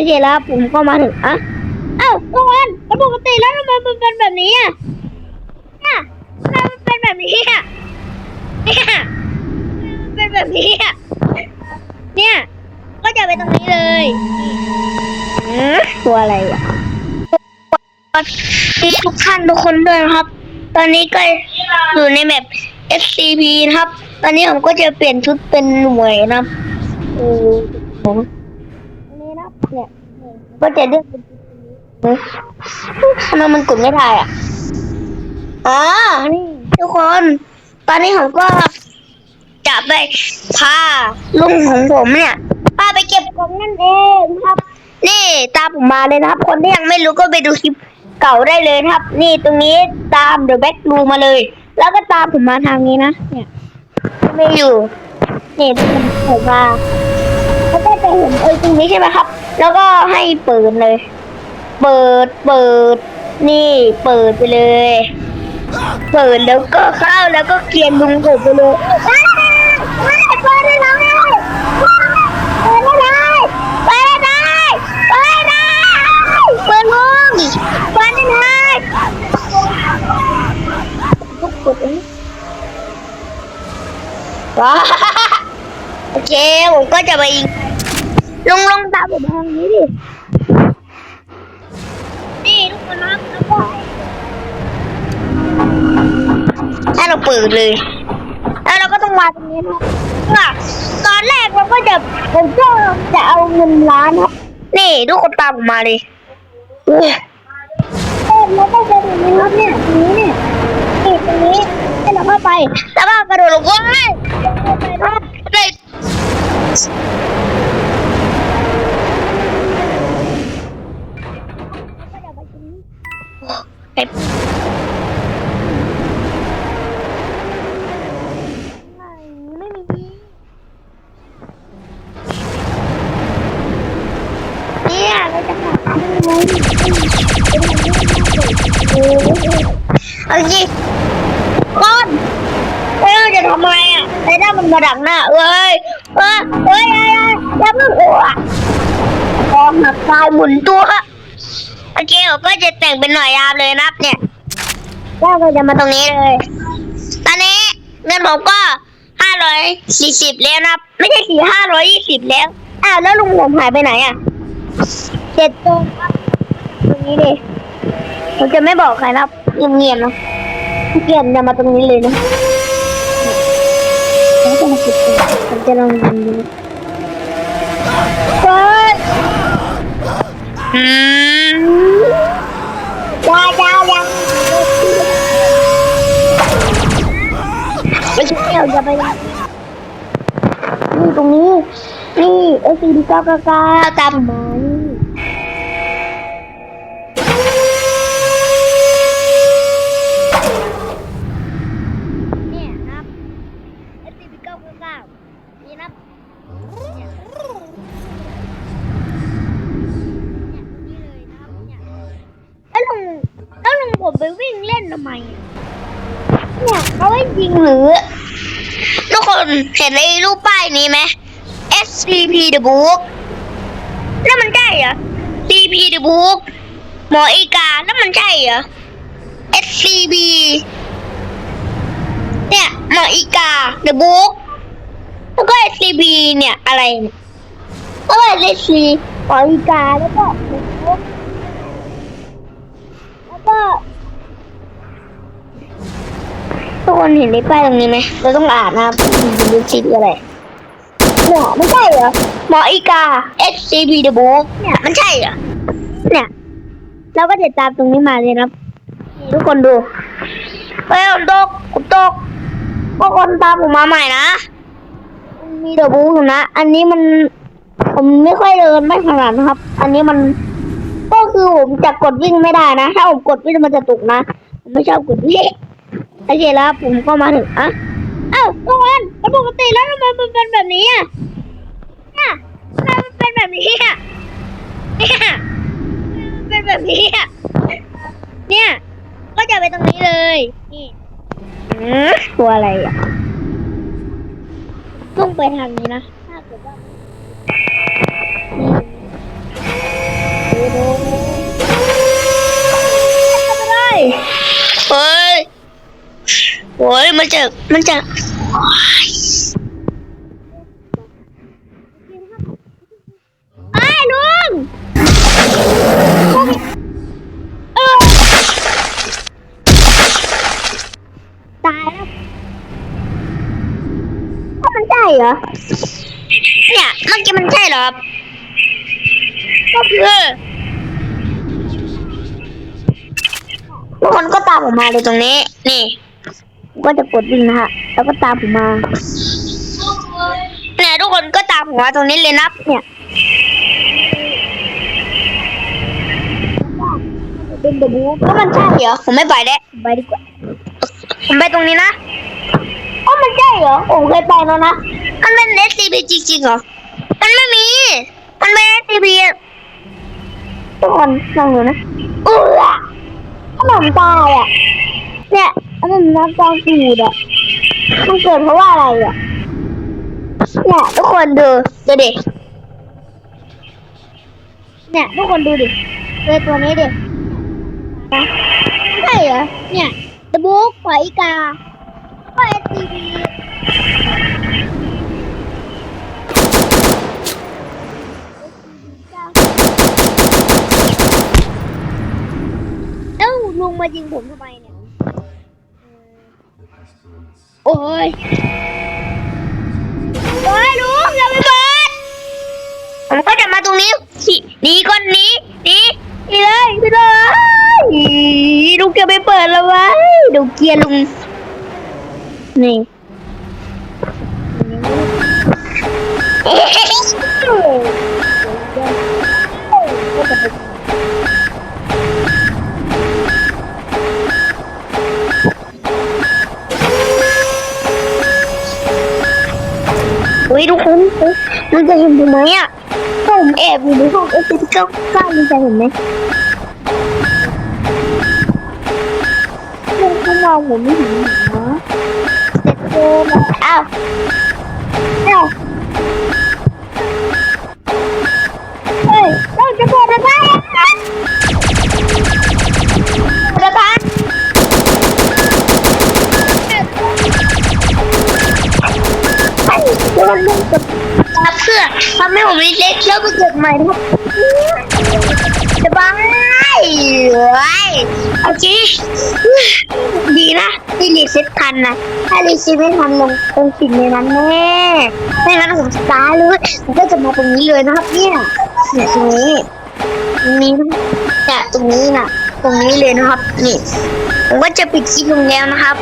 โอเคแล้วผมก็มาถึงอะเอ้าทุกคนแล้วปกติแล้วทำไมมันเป็นแบบนี้อะเนี่ยทำไมมันเป็นแบบนี้อะเนี่ยเป็นแบบนี้อะเนี่ย ก็จะไปตรงนี้เลยตัวอะไรอะทุกท่านทุกคนด้วยนะครับ ตอนนี้ก็อยู่ในแบบ SCP นะครับ ตอนนี้ผมก็จะเปลี่ยนชุดเป็นหน่วยนะครับโอ้ เนี่ยก็จะเลือกเป็นชุดทำไมมันกดไม่ได้อะ อ๋อ นี่ทุกคน ตอนนี้ผมก็จะไปพาลุงของผมเนี่ยพาไปเก็บของนั่นเองครับ นี่ตามผมมาเลยนะครับ คนที่ยังไม่รู้ก็ไปดูคลิปเก่าได้เลยนะครับ นี่ตรงนี้ตามเดอะแบ็กรูมาเลย แล้วก็ตามผมมาทางนี้นะ เนี่ยไม่อยู่ นี่ผมมา แล้วก็จะเห็นเอ้ยตรงนี้ใช่ไหมครับ แล้วก็ให้เปิดเลย เปิดเปิด นี่เปิดไปเลย เปิดแล้วก็เข้าแล้วก็เกียนลุงกบไปเลยเปิดได้เลยเปิดได้เลยเปิดได้เปิดได้เปิดลุงเปิดได้เลยทุกคนว้าโอเค ผมก็จะไป ลงลงตามผมทางนี้ดิ นี่ทุกคนนะแล้วก็ถ้าเราเปิดเลย แล้วเราก็ต้องมาตรงนี้นะว่าตอนแรกเราก็จะผมก็จะเอาเงินล้านครับนี่ทุกคนตามผมมาเลยเออเออเราต้องไปตรงนี้ครับเนี่ยตรงนี้เนี่ยนี่ตรงนี้ให้เราเข้าไป แล้วก็กระโดดลงว้ไปครับ ไปไม่มีเนี่ยเราจะหาทางไหนเอาจริงก้อนเอ้ยจะทำอะไรอะไอ้ด้ามันมาดักหน้าเอ้ยเอ้ยเอ้ยเอ้ยเอ้ยอย่าเพิ่งอ้วกพอหักตายหมุนตัวโอเคผมก็จะแต่งเป็นหน่วยยามเลยนะครับ เนี่ยก็จะมาตรงนี้เลย ตอนนี้เงินผมก็ห้าร้อยสี่สิบแล้วนะครับ ไม่ใช่สี่ห้าร้อยยี่สิบแล้ว อ้าวแล้วลุงผมหายไปไหนอะเจ็ดตัวครับตรงนี้ดิผมจะไม่บอกใครนะเงียบๆนะเงียบจะมาตรงนี้เลยนะผมจะลองดูเฮ้ย อืมยายายาไม่ใช่เราจะไปนี่ตรงนี้ นี่เอซีดีเก้าเก้าเก้าตามมา ทำไมเนี่ยเขาให้ยิงหรือ ทุกคนเห็นไอ้รูปป้ายนี้ไหม SCP The Book แล้วมันใช่เหรอ CP The Book หมออีกาแล้วมันใช่เหรอ SCP เนี่ยหมออีกา The Book แล้วก็ SCP เนี่ยอะไรเนี่ยแล้วก็ SCP หมออีกาแล้วก็ The Book แล้วก็ ทุกคนเห็นในป้ายตรงนี้ไหมเราต้องอ่านนะครับมันเป็นชื่ออะไรเนี่ยไม่ใช่เหรอหมออีกา SCP The Book เนี่ยมันใช่เหรอเนี่ยเราก็ติดตามตรงนี้มาเลยครับทุกคนดูเฮ้ยตกผมตกพวกคนตามผมมาใหม่นะมี The Book อยู่นะ อันนี้มันผมไม่ค่อยเดินไม่ขนาดนะครับ อันนี้มันก็คือผมจะกดวิ่งไม่ได้นะ ถ้าผมกดวิ่งมันจะตกนะ ผมไม่ชอบกดวิ่ง โอเคแล้วผมก็มาถึงอะอ้าทุกคนแล้วปกติแล้วทำไมมันเป็นแบบนี้อะเนี่ยทำไมมันเป็นแบบนี้อะเนี่ยมันเป็นแบบนี้อะเนี่ย ก็จะไปตรงนี้เลย นี่ตัวอะไรอะต้องไปทางนี้นะถ้าเกิดว่า โอ้ยมันจะมันจะไอ้ยลุงเออตายแล้วมันใช่เหรอ เนี่ยเมื่อกี้มันใช่เหรอครับก็คือทุกคนก็ตามผมมาเลยตรงนี้ นี่ ผมก็จะกดวิ่งนะฮะ แล้วก็ตามผมมาเนี่ยทุกคนก็ตามผมมาตรงนี้เลยนะเนี่ยเป็นเดบูก็มันใช่เหรอผมไม่ไปแล้วผมไปดีกว่าผมไปตรงนี้นะก็มันใช่เหรอผมเคยไปแล้วนะมันเป็น SCP จริงๆเหรอมันไม่มี มันเป็น SCP ทุกคนลองดูนะอู้อะขนมตายอะเนี่ย ขนมน้ำตาลสูดอะมันเกิดเพราะว่าอะไรอะเนี่ยทุกคนดูดูดิเนี่ยทุกคนดูดิดูตัวนี้ดินะใช่เหรอเนี่ยตะบุกหอยกาก็เอสซีบีเอ้าลุงมายิงผมทำไมเนี่ย โอ้ยโอ้ยลุงอย่าไปเปิดผมก็จะมาตรงนี้สิหนีก่อนหนีหนีหนีเลยไปเลยอีลุงจะไปเปิดแล้ววะดูเกียร์ลุงนี่เฮ้ย ทุกคนมันจะเห็นผมไหมอะผมแอบอยู่ในห้องเอฟซีเก้าเก้ามันจะเห็นไหมมันเขามองผมไม่เห็นหรอเสร็จเจอแล้วอ้าวอ้าว พื่อทำให้ผมเล็กแล้วก็เกิดใหม่ครับสบายเว้ยโอเคดีนะที่รีเซ็ตทันนะถ้ารีเซ็ตไม่ทันลงคงปิดในนั้นแน่ไม่งั้นผมจะตายเลยผมก็จะมาตรงนี้เลยนะครับ เนี่ยตรงนี้ตรงนี้เนี่ตรงนี้นะตรงนี้เลยนะครับนี่ผมก็จะปิดคลิปลงแล้วนะครับ